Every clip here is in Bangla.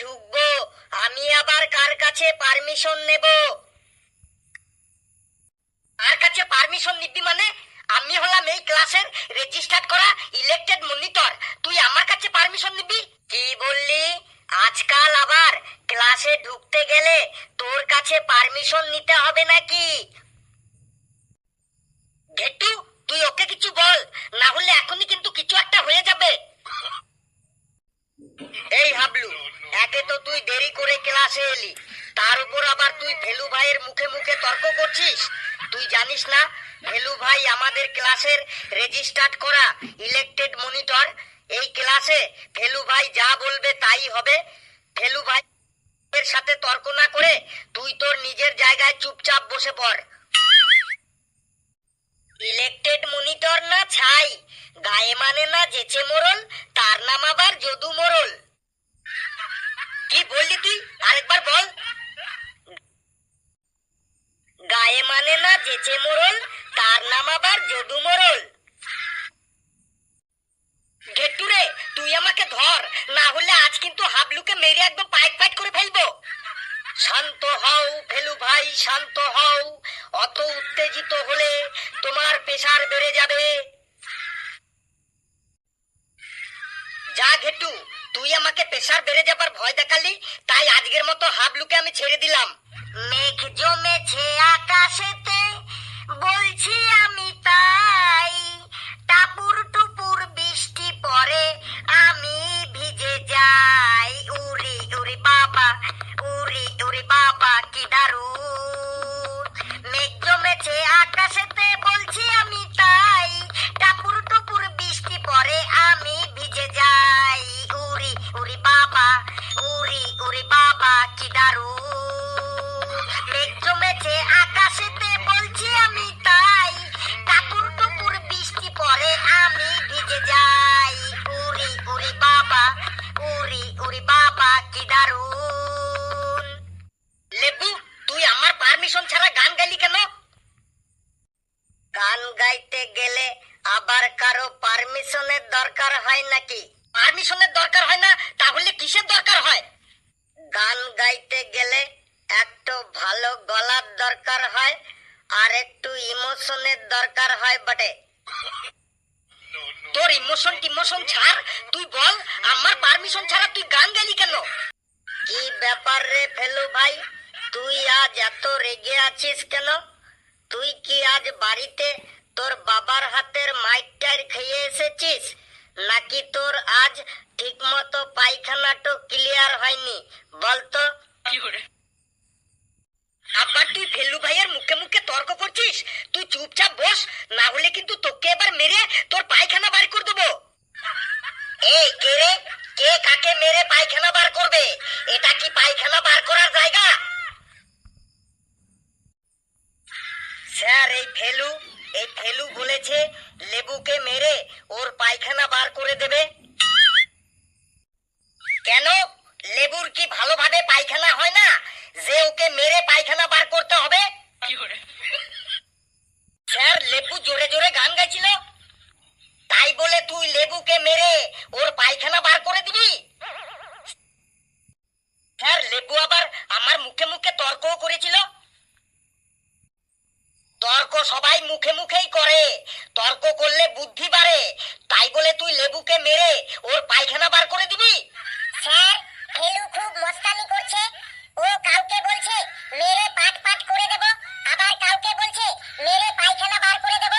ঢুকবো। আমি আবার কার কাছে পারমিশন নেব? কার কাছে পারমিশন নিবি মানে? আমি হলাম এই ক্লাসের রেজিস্টার্ড করা ইলেক্টেড মনিটর তুই আমার কাছে পারমিশন নিবি? কি বললি? আজকাল আবার ক্লাসে ঢুকতে গেলে তোর কাছে পারমিশন নিতে হবে নাকি ঘেটু তুই ওকে কিছু বল না হলে এখনই কিন্তু কিছু একটা হয়ে যাবে এই হাবলু একে তো তুই দেরি ক্লাসে এলি। তার উপর আবার তুই ফেলু ভাইয়ের মুখে মুখে তর্ক করছিস? তুই জানিস না, ভেলু ভাই আমাদের ক্লাসের রেজিস্টার্ড করা ইলেকটেড মনিটর এই ক্লাসে ফেলু ভাই যা বলবে তাই হবে। ফেলু ভাই এর সাথে তর্ক না করে তুই তোর নিজের জায়গায় চুপচাপ বসে পড়। ইলেকটেড মনিটর না ছাই। গায়ে মানে না যেচে মোরল, তার নাম আবার যদু মোরল। কি বললি তুই? আরেকবার বল। গায়ে মানে না যেচে মোরল তার নাম আবার যদু মোরল গেটুরে তুই আমাকে ধর, না হলে আজ কিন্তু হাবলুকে মেরে একদম পাইট পাইট করে ফেলব। শান্ত হও ফেলু ভাই, শান্ত হও। অত উত্তেজিত হলে তোমার প্রেসার বেড়ে যাবে। যা ঘেটু তুই আমাকে প্রেসার বেড়ে যাবার ভয় দেখালি, তাই আজকের মতো হাবলুকে আমি ছেড়ে দিলাম। মেঘ জমেছে আকাশেতে, বলছি আমি তাই। টাপুর টুপুর বৃষ্টি পরে আমি ভিজে যাই। উরি উরি বাবা উরি উরি বাবা, কি দারুণ। গাইতে গেলে একটু ভালো গলার দরকার হয় আর একটু ইমোশনের দরকার হয় বটে। তোর ইমোশন টিমোশন ছাড়? তুই বল আমার পারমিশন ছাড়া তুই গান গাইলি কেন? কি ব্যাপার রে ফেলু ভাই? তুই আজ এত রেগে আছিস কেন? তুই কি আজ বাড়িতে তোর বাবার হাতের মাইকটার খেয়ে এসেছিস? নাকি তোর আজ ঠিকমতো পায়খানাটো ক্লিয়ার হয়নি। বলতো আবার তুই ফেলু ভাইয়ের মুখে মুখে তর্ক করছিস? তুই চুপচাপ বস না হলে কিন্তু তোকে এবার মেরে তোর পায়খানা বার করে দেবো। এই কে রে? কে কাকে মেরে পায়খানা বার করবে? এটা কি পায়খানা বার করার জায়গা? স্যার এই ফেলু এই ফেলু বলেছে লেবুকে মেরে ওর পায়খানা বার করে দেবে। কেন? লেবুর কি ভালোভাবে পায়খানা হয় না? যে ওকে মেরে পায়খানা বার করতে হবে? স্যার লেবু জোরে জোরে গান গাইছিল। তাই বলে তুই লেবুকে মেরে ওর পায়খানা বার করে দিবি? স্যার লেবু আবার আমার মুখে মুখে তর্কও করেছিল। তর্ক সবাই মুখে মুখেই করে তর্ক করলে বুদ্ধি বাড়ে তাই বলে তুই লেবুকে মেরে ওর পায়খানা বার করে দিবি স্যার ফেলু খুব মস্তানি করছে ও কাউকে বলছে মেরে পাট পাট করে দেব আবার কাউকে বলছে মেরে পায়খানা বার করে দেব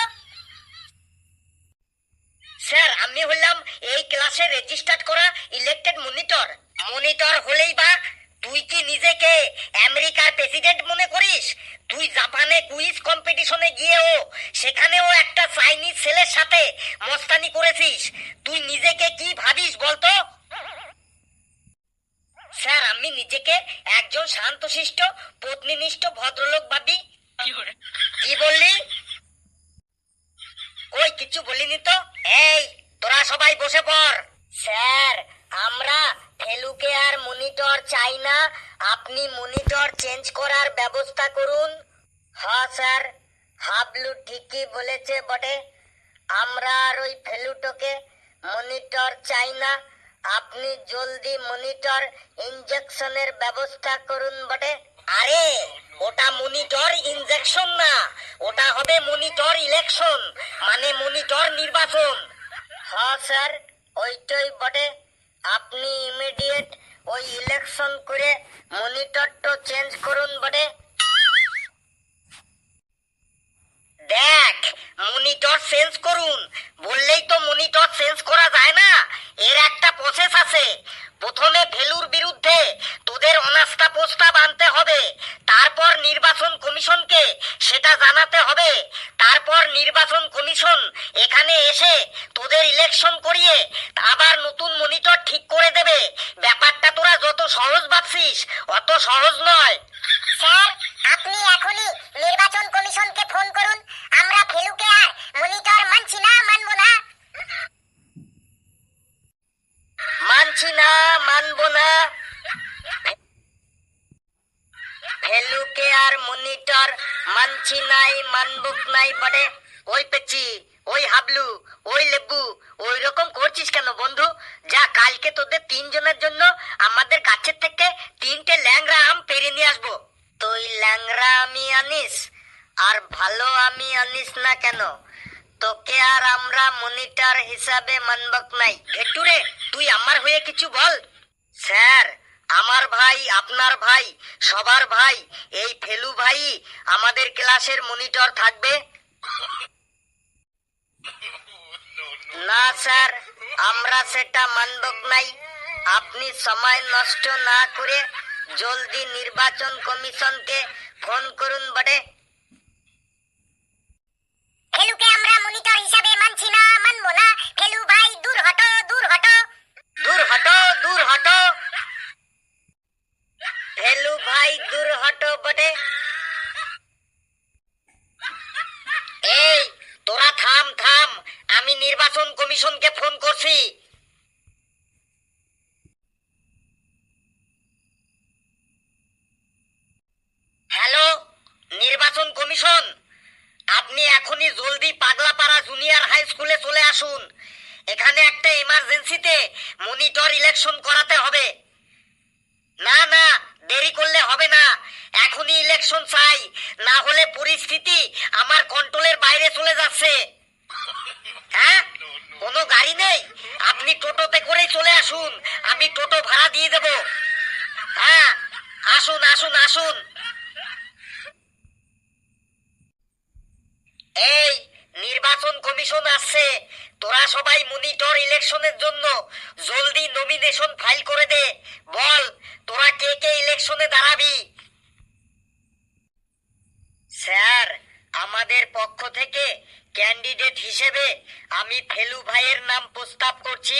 স্যার আমি হলাম এই ক্লাসে রেজিস্টার্ড করা ইলেক্টেড মনিটর মনিটর হলেই বা তুই কি নিজেকে আমেরিকার প্রেসিডেন্ট মনে করিস তুই জাপানে কুইজ কম্পিটিশনে গিয়েও সেখানেও একটা চাইনিজ ছেলের সাথে মস্তানি করেছিস তুই নিজেকে কি ভাবিস বলতো স্যার আমি নিজেকে একজন শান্তশিষ্ট পত্নীনিষ্ঠ ভদ্রলোক ভাবি কি বললি? কই কিছু বলিনি তো? এই, তোরা সবাই বসে পড়। স্যার, আমরা ফেলুকে আর মনিটর চাই না। আপনি মনিটর চেঞ্জ করার ব্যবস্থা করুন। হ্যাঁ স্যার। হাবলু ঠিকই বলেছে বটে। আমরা আর ওই ফেলুটোকে মনিটর চাই না। আপনি জলদি মনিটর ইনজেকশনের ব্যবস্থা করুন বটে। আরে ওটা মনিটর ইনজেকশন না। ওটা হবে মনিটর ইলেকশন মানে মনিটর নির্বাচন। হ্যাঁ স্যার ওইটাই বটে। আপনি ইমিডিয়েট ওই ইলেকশন করে মনিটরটা চেঞ্জ করুন বটে। দেখ মনিটর চেঞ্জ করুন। বললেই তো মনিটর চেঞ্জ করা যায় না। এর একটা প্রসেস আছে। প্রথমে ভেলুর বিরুদ্ধে তোদের অনাস্থা প্রস্তাব আনতে হবে। তারপর নির্বাচন কমিশনকে সেটা জানাতে হবে। তারপর নির্বাচন কমিশন এখানে এসে তোদের ইলেকশন করিয়ে আবার নতুন মনিটর ঠিক করে দেবে। ব্যাপারটা তোরা যত সহজ ভাবছিস, অত সহজ নয়। স্যার, আপনি এখনই নির্বাচন কমিশনকে ফোন করুন। আমরা ফেলুকে আর মনিটর মানছি না, মানবো না। মানছি না, মানবো না। ফেলুকে আর মনিটর মানছি নাই, মানবুক নাই বটে। ওই পেচি, ওই হাবলু, ওই লেবু ওই রকম করছিস কেন বন্ধু? যা কালকে তোদের তিনজনের জন্য আমাদের গাছের থেকে তিনটে ল্যাংরা আম পেরে নিয়ে আসব। তুই ল্যাংরা আমি আনিস, আর ভালো আমি আনিস না কেন? তোকে আর আমরা মনিটর হিসাবে মানবক নাই। ঘেটুরে তুই আমার হয়ে কিছু বল। স্যার, আমার ভাই, আপনার ভাই, সবার ভাই, এই ফেলু ভাই আমাদের ক্লাসের মনিটর থাকবে? না, স্যার, আমরা সেটা মানবক নাই। আপনি সময় নষ্ট না করে জলদি নির্বাচন কমিশনকে ফোন করুন বটে ফেলুকে হিসাবে মানছি না, মানবো না। ফেলু ভাই দূর হটো দূর হটো দূর হটো দূর হটো ভেলু ভাই দূর হটো বটে। এই, তোরা থাম থাম। আমি নির্বাচন কমিশনকে ফোন করছি। হ্যালো, নির্বাচন কমিশন? আপনি এখনই জলদি পাগলাপাড়া জুনিয়র হাই স্কুলে চলে আসুন। এখানে একটা এমার্জেন্সিতে মনিটর ইলেকশন করাতে হবে। না না, দেরি করলে হবে না। এখনই ইলেকশন চাই। না হলে পরিস্থিতি আমার কন্ট্রোলের বাইরে চলে যাচ্ছে। হ্যাঁ? কোনো গাড়ি নেই? আপনি টোটোতে করেই চলে আসুন। আমি টোটো ভাড়া দিয়ে দেব। হ্যাঁ? আসুন আসুন আসুন। এই, নির্বাচন কমিশন আসছে। তোরা সবাই মনিটর ইলেকশনের জন্য জলদি নমিনেশন ফাইল করে দে। বল, তোরা কে কে ইলেকশনে দাঁড়াবি? স্যার, আমাদের পক্ষ থেকে ক্যান্ডিডেট হিসেবে আমি ফেলু ভাইয়ের নাম প্রস্তাব করছি।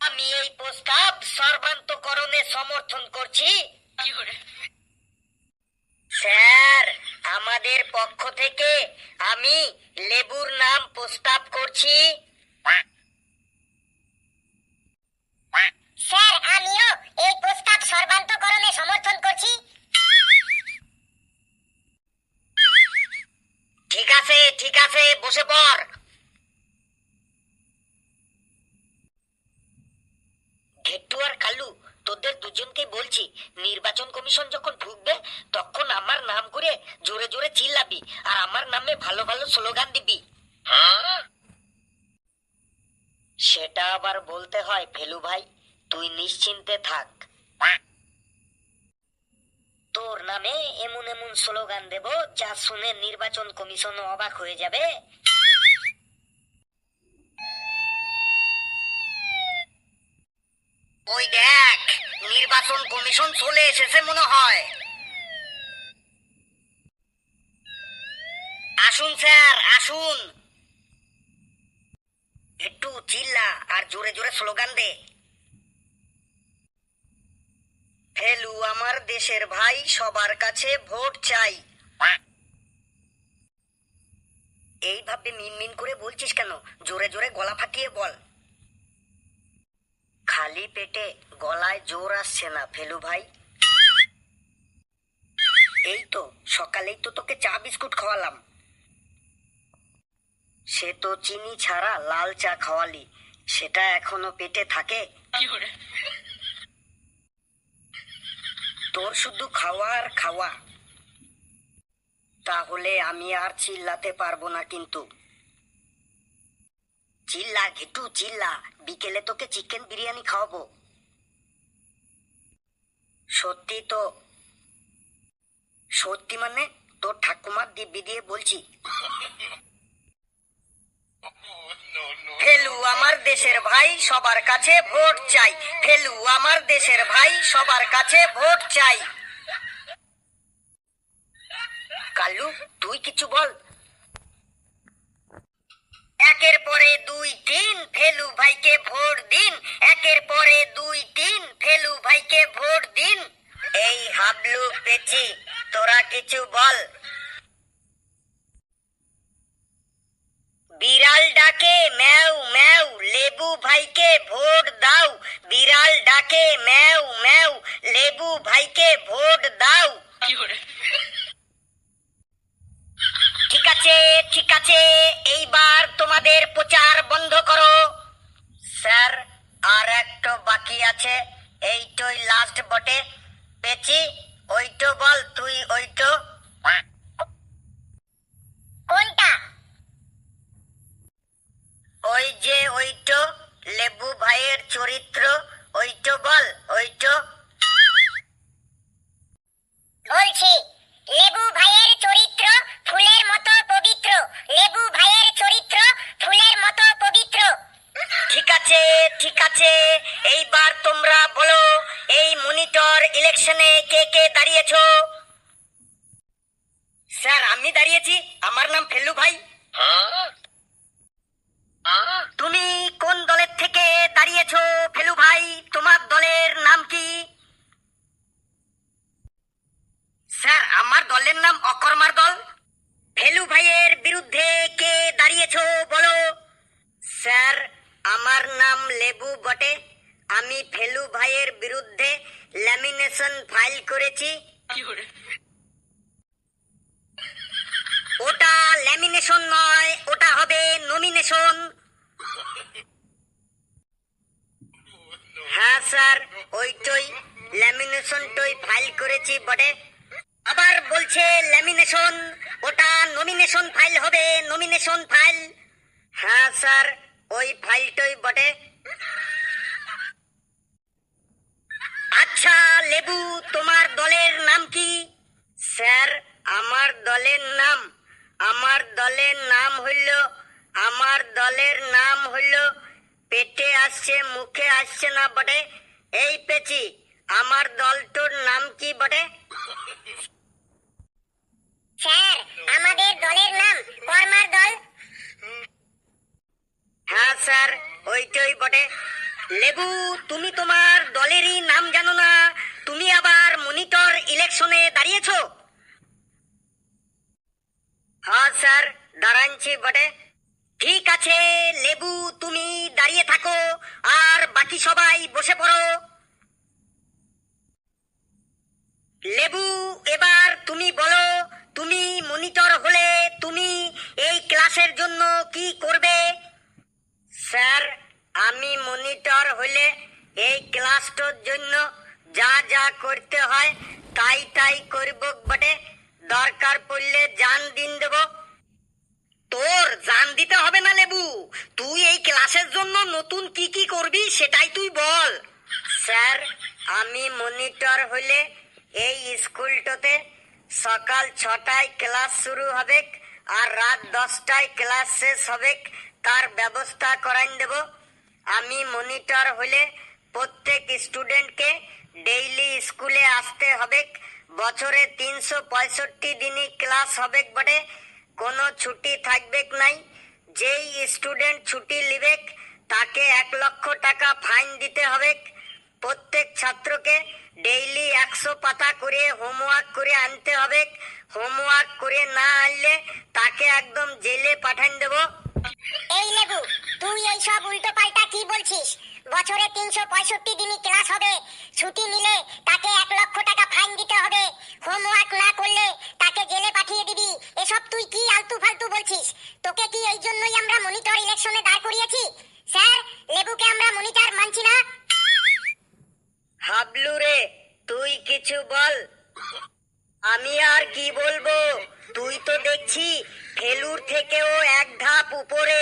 আমি এই প্রস্তাব সর্বান্তকরণে সমর্থন করছি। স্যার আমাদের পক্ষ থেকে আমি লেবুর নাম প্রস্তাব করছি। স্যার আমিও এই প্রস্তাব সর্বান্তকরণে সমর্থন করছি। ঠিক আছে ঠিক আছে বসে পড়। কমিশন যখন ঢুকবে তখন আমার নাম করে জোরে জোরে চিল্লাবি আর আমার নামে ভালো ভালো স্লোগান দিবি। হ্যাঁ? সেটা আবার বলতে হয় ফেলু ভাই তুই নিশ্চিন্তে থাক। তোর নামে এমন এমন স্লোগান দেব যা শুনে নির্বাচন কমিশন অবাক হয়ে যাবে। ওই দেখ নির্বাচন কমিশন চলে এসেছে মনে হয়। আসুন, স্যার, আসুন। একটু চিল্লা আর জোরে জোরে স্লোগান দে। ফেলু আমার দেশের ভাই, সবার কাছে ভোট চাই। এইভাবে মিনমিন করে বলছিস কেন? জোরে জোরে গলা ফাটিয়ে বল। খালি পেটে গলায় জোর আসছে না ফেলু ভাই। এই তো সকালেই তো তোকে চা বিস্কুট খাওয়ালাম। সে তো চিনি ছাড়া লাল চা খাওয়ালি সেটা এখনও পেটে থাকে? তোর শুধু খাওয়া আর খাওয়া। তাহলে আমি আর চিল্লাতে পারব না কিন্তু। চিল্লা, ঘেটু, চিল্লা। বিকেলে তোকে চিকেন বিরিয়ানি খাওয়াবো। সত্যি তো, সত্যি মানে তোর ঠাকুমার দিব্যি দিয়ে বলছি। ফেলু আমার দেশের ভাই, সবার কাছে ভোট চাই। ফেলু আমার দেশের ভাই, সবার কাছে ভোট চাই। কালু, তুই কিছু বল। একের পরে দুই তিন ফেলু ভাইকে ভোর দিন। একের পরে দুই তিন ফেলু লেবু বটে। আমি ফেলু ভাইয়ের বিরুদ্ধে ল্যামিনেশন ফাইল করেছি। ওটা ল্যামিনেশন নয় ওটা হবে নমিনেশন হ্যাঁ স্যার ওইটই ল্যামিনেশনটই ফাইল করেছি বটে। আবার বলছে ল্যামিনেশন ওটা নমিনেশন ফাইল হবে নমিনেশন ফাইল হ্যাঁ স্যার ওই ফাইলটই বটে। আচ্ছা লেবু, তোমার দলের নাম কি? স্যার, আমার দলের নাম। আমার দলের নাম হইল, আমার দলের নাম হইল, পেটে আসছে, মুখে আসছে না বটে। এই পেছি আমার দলটোর নাম কি বটে? স্যার, আমাদের দলের নাম কর্মার দল। হ্যাঁ স্যার। ওইটাই বটে। লেবু তুমি তোমার দলেরই নাম জানো না। তুমি আবার মনিটর ইলেকশনে দাঁড়িয়েছো? হ্যাঁ স্যার দাঁড়াচ্ছি বটে। ঠিক আছে লেবু তুমি দাঁড়িয়ে থাকো, আর বাকি সবাই বসে পড়ো। লেবু এবার তুমি বলো, তুমি মনিটর হলে তুমি এই ক্লাসের জন্য কি করবে? স্যার, আমি মনিটর হলে এই ক্লাসটার জন্য যা যা করতে হয় তাই তাই করব বটে। দরকার পড়লে জান দিন দেব। তোর জান দিতে হবে না, লেবু। তুই এই ক্লাসের জন্য নতুন কি কি করবি সেটাই তুই বল। স্যার, আমি মনিটর হলে এই স্কুলটাতে সকাল ছটায় ক্লাস শুরু হবে আর রাত দশটায় ক্লাস শেষ হবে তার ব্যবস্থা করাই দেব। আমি মনিটর হলে প্রত্যেক স্টুডেন্টকে ডেইলি স্কুলে আসতে হবে। বছরে তিনশো পঁয়ষট্টি দিনই ক্লাস হবে বটে। কোনো ছুটি থাকবে নাই। যেই স্টুডেন্ট ছুটি লিবেক তাকে এক লক্ষ টাকা ফাইন দিতে হবে। প্রত্যেক ছাত্রকে ডেইলি একশো পাতা করে হোমওয়ার্ক করে আনতে হবে। হোমওয়ার্ক করে না আনলে তাকে একদম জেলে পাঠান দেবো। এই লেবু, তুই এই সব উল্টো পাল্টা কি বলছিস? বছরে তিনশো পঁয়ষট্টি দিনই ক্লাস হবে। ছুটি নিলে তাকে এক লক্ষ টাকা ফাইন দিতে হবে। হোমওয়ার্ক না করলে তাকে জেলে পাঠিয়ে দিবি। এসব তুই কি আলতু ফালতু বলছিস? তোকে কি এই জন্যই আমরা মনিটর ইলেকশনে দাঁড় করিয়েছি? স্যার, লেবুকে আমরা মনিটর মানছি না। হাবলু রে, তুই কিছু বল। আমি আর কি বলব? তুই তো দেখছি ফেলুর থেকেও এক ধাপ উপরে।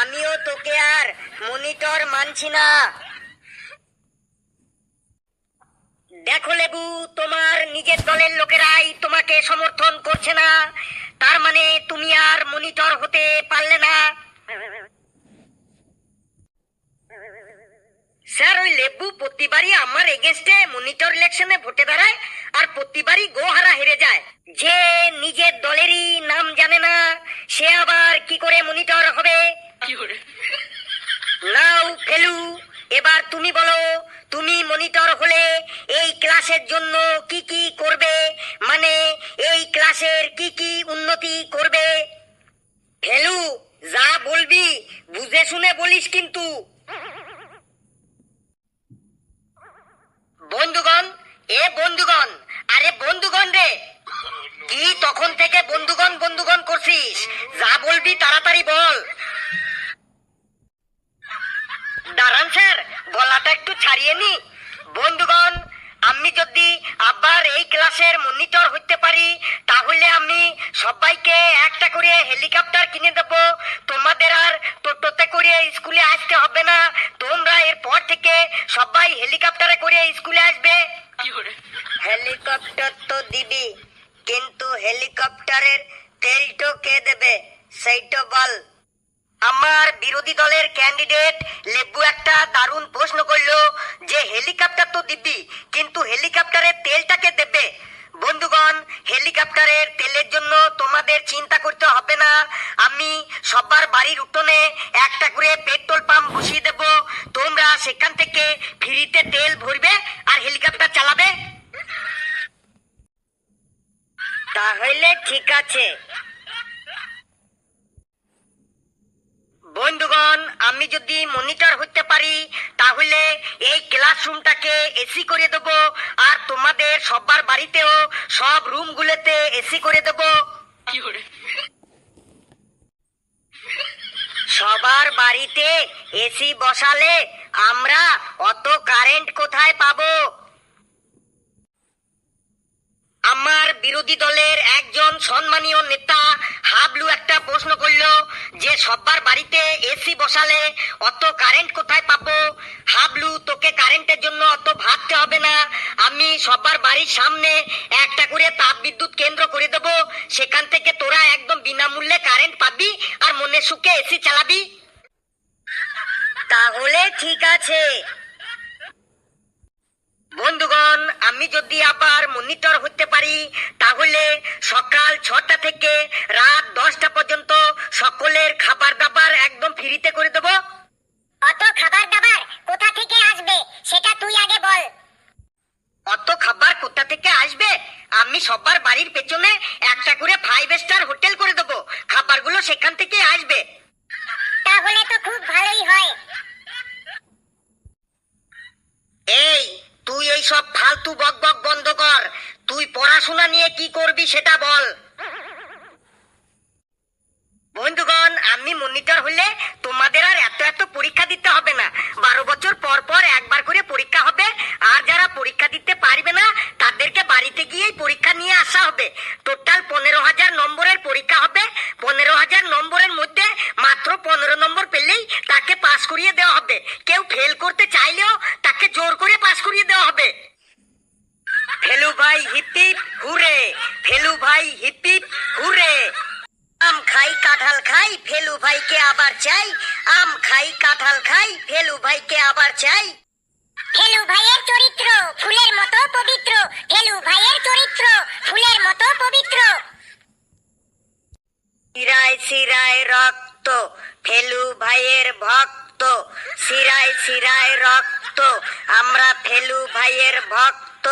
আমিও তোকে আর মনিটর মানছি না। দেখো লেবু, তোমার নিজের দলের লোকেরাই তোমাকে সমর্থন করছে না। তার মানে তুমি আর মনিটর হতে পারলে না। স্যার, ওই লেবু প্রতিবারই আমার এগেনস্টে মনিটর ইলেকশনে ভোটে দাঁড়ায় আর প্রতিবারই গোহারা হেরে যায়। যে নিজের দলেরই নাম জানে না সে আবার কি করে মনিটর হবে নাও ফেলু এবার তুমি বলো তুমি মনিটর হলে এই ক্লাসের জন্য কি কি করবে মানে এই ক্লাসের কি কি উন্নতি করবে ফেলু যা বলবি বুঝে শুনে বলিস কিন্তু বন্ধুগণ এ বন্ধুগণ আরে বন্ধুগণ রে কি তখন থেকে বন্ধুগণ বন্ধুগণ করছিস যা বলবি তাড়াতাড়ি বল দাঁড়ান স্যার গলাটা একটু ছাড়িয়ে নি বন্ধুগণ আমি যদি আবার এই মনিটর হইতে পারি তাহলে আমি সবাইকে একটা করে হেলিকপ্টার কিনে দেব। তোমাদের আর টোটোতে করে স্কুলে আসতে হবে না। তোমরা এরপর থেকে সবাই হেলিকপ্টারে করে স্কুলে আসবে। হেলিকপ্টার তো দিবি কিন্তু হেলিকপ্টারের তেলটো কে দেবে? সেইটা বল। আমার বিরোধী দলের ক্যান্ডিডেট লেবু একটা দারুণ প্রশ্ন করল যে হেলিকপ্টার তো দিবি কিন্তু হেলিকপ্টারের তেলটাকে দেবে? বন্ধুগণ, হেলিকপ্টারের তেলের জন্য তোমাদের চিন্তা করতে হবে না। আমি সবার বাড়ির উঠোনে একটা করে পেট্রোল পাম্প বসিয়ে দেব। তোমরা সেখান থেকে ফ্রিতে তেল ভরবে আর হেলিকপ্টার চালাবে। তাহলে ঠিক আছে। বন্ধুগণ আমি যদি মনিটর হতে পারি তাহলে এই ক্লাসরুমটাকে এসি করে দেব আর তোমাদের সবার বাড়িতেও সব রুমগুলোতে এসি করে দেব। সবার বাড়িতে এসি বসালে আমরা অত কারেন্ট কোথায় পাবো? আমার বিরোধী দলের একজন সম্মানীয় নেতা হাবলু একটা প্রশ্ন করল যে সবার বাড়িতে এসি বসালে অত কারেন্ট কোথায় পাবো? হাবলু, তোকে কারেন্টের জন্য অত ভাবতে হবে না। আমি সবার বাড়ির সামনে একটা করে তাপ বিদ্যুৎ কেন্দ্র করে দেবো। সেখান থেকে তোরা একদম বিনামূল্যে কারেন্ট পাবি আর মনে সুখে এসি চালাবি। তাহলে ঠিক আছে। বন্ধুগণ আমি যদি আবার মনিটর হতে পারি তাহলে সকাল ছটা থেকে রাত দশটা পর্যন্ত সকলের খাবার দাবার একদম ফ্রিতে করে দেবো। অত খাবার দাবার কোথা থেকে আসবে সেটা তুই আগে বল। অত খাবার কোথা থেকে আসবে? আমি সবার বাড়ির পেছনে একটা করে ফাইভ স্টার হোটেল করে দেবো খাবারগুলো সেখান থেকে আসবে তাহলে তো খুব ভালোই হয় এই তুই এই সব ফালতু বক বক বন্ধ কর তুই পড়াশোনা নিয়ে কি ভাই হিপিপ ঘুরে ফেলু ভাই হিপিপ ঘুরে আম খাই কাঁঠাল খাই ফেলু ভাইকে আবার চাই। আম খাই কাঁঠাল খাই ফেলু ভাইকে আবার চাই। ফেলু ভাইয়ের চরিত্র ফুলের মতো পবিত্র। ফেলু ভাইয়ের চরিত্র ফুলের মতো পবিত্র। সিরায় সিরায় রক্ত ফেলু ভাইয়ের ভক্ত। সিরায় সিরায় রক্ত আমরা ফেলু ভাইয়ের ভক্ত।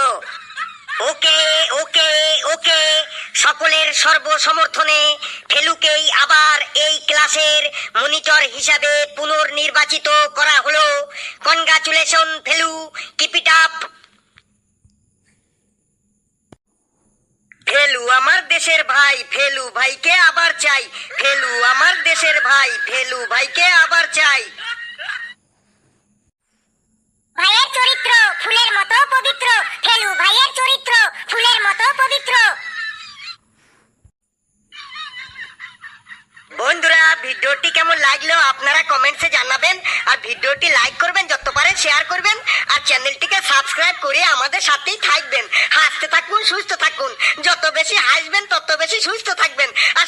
ওকে ওকে ওকে। সকলের সর্বসমর্থনে ফেলুকেই আবার এই ক্লাসের মনিটর হিসাবে পুনর্নির্বাচিত করা হলো। Congratulation, Felu keep it up Felu আমার দেশের ভাই, ফেলু ভাইকে আবার চাই। ফেলু আমার দেশের ভাই, ফেলু ভাইকে আবার চাই। ভাইয়ের চরিত্র ফুলের মতো পবিত্র। ফেলু, ভাইয়ের চরিত্র ফুলের মতো পবিত্র। বন্ধুরা, ভিডিওটি কেমন লাগল আপনারা কমেন্টসে জানাবেন আর ভিডিওটি লাইক করবেন, যত পারেন শেয়ার করবেন আর চ্যানেলটিকে সাবস্ক্রাইব করে আমাদের সাথেই থাকবেন। হাসতে থাকুন, সুস্থ থাকুন। যত বেশি হাসবেন, তত বেশি সুস্থ থাকবেন। আর